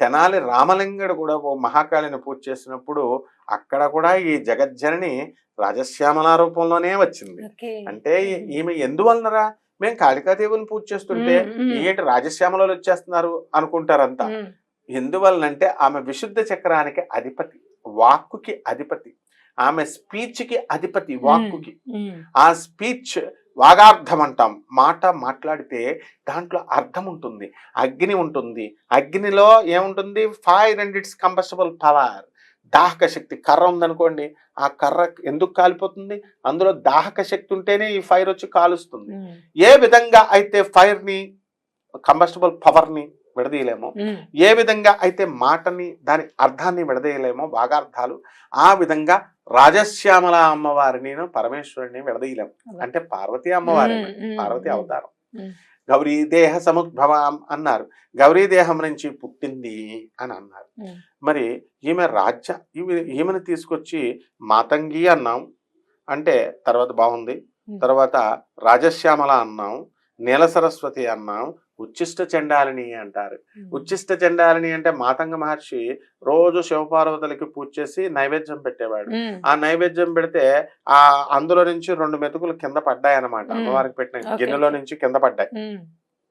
తెనాలి రామలింగడు కూడా ఓ మహాకాళిని పూజ చేసినప్పుడు అక్కడ కూడా ఈ జగజ్జనని రాజశ్యామల రూపంలోనే వచ్చింది. అంటే ఈమె ఎందువలనరా? మేము కాళికాదేవిని పూజ చేస్తుంటే ఏంటి రాజశ్యామలలో వచ్చేస్తున్నారు? అనుకుంటారంతా ఎందువలనంటే ఆమె విశుద్ధ చక్రానికి అధిపతి వాక్కుకి అధిపతి ఆమె స్పీచ్కి అధిపతి వాక్కుకి. ఆ స్పీచ్ వాగార్థం అంటాం మాట మాట్లాడితే దాంట్లో అర్థం ఉంటుంది అగ్ని ఉంటుంది. అగ్నిలో ఏముంటుంది? Fire and it's combustible power. దాహక శక్తి కర్ర ఉందనుకోండి ఆ కర్ర ఎందుకు కాలిపోతుంది? అందులో దాహక శక్తి ఉంటేనే ఈ ఫైర్ వచ్చి కాలుస్తుంది. ఏ విధంగా అయితే ఫైర్ని కంబస్టబుల్ పవర్ని విడదీయలేమో ఏ విధంగా అయితే మాటని దాని అర్థాన్ని విడదీయలేమో భాగార్థాలు ఆ విధంగా రాజశ్యామల అమ్మవారిని పరమేశ్వరుని విడదీయలేము అంటే పార్వతీ అమ్మవారి పార్వతీ. అవతారం ఉమ్. గౌరీ దేహ సముద్భవం అన్నారు గౌరీ దేహం నుంచి పుట్టింది అని అన్నారు. మరి ఈమె రాజ్య ఈమె ఈమెను తీసుకొచ్చి మాతంగి అన్నాం అంటే తర్వాత బాగుంది. తర్వాత రాజశ్యామల అన్నాం నీల సరస్వతి అన్నాం ఉచ్చిష్ట చండాలిని అంటారు. ఉచ్చిష్ట చండాలిని అంటే మాతంగ మహర్షి రోజు శివపార్వతులకి పూజ చేసి నైవేద్యం పెట్టేవాడు. ఆ నైవేద్యం పెడితే ఆ అందులో నుంచి రెండు మెతుకులు కింద పడ్డాయి అనమాట మ్మ్. అమ్మవారికి పెట్టిన గిన్నెలో. నుంచి కింద పడ్డాయి.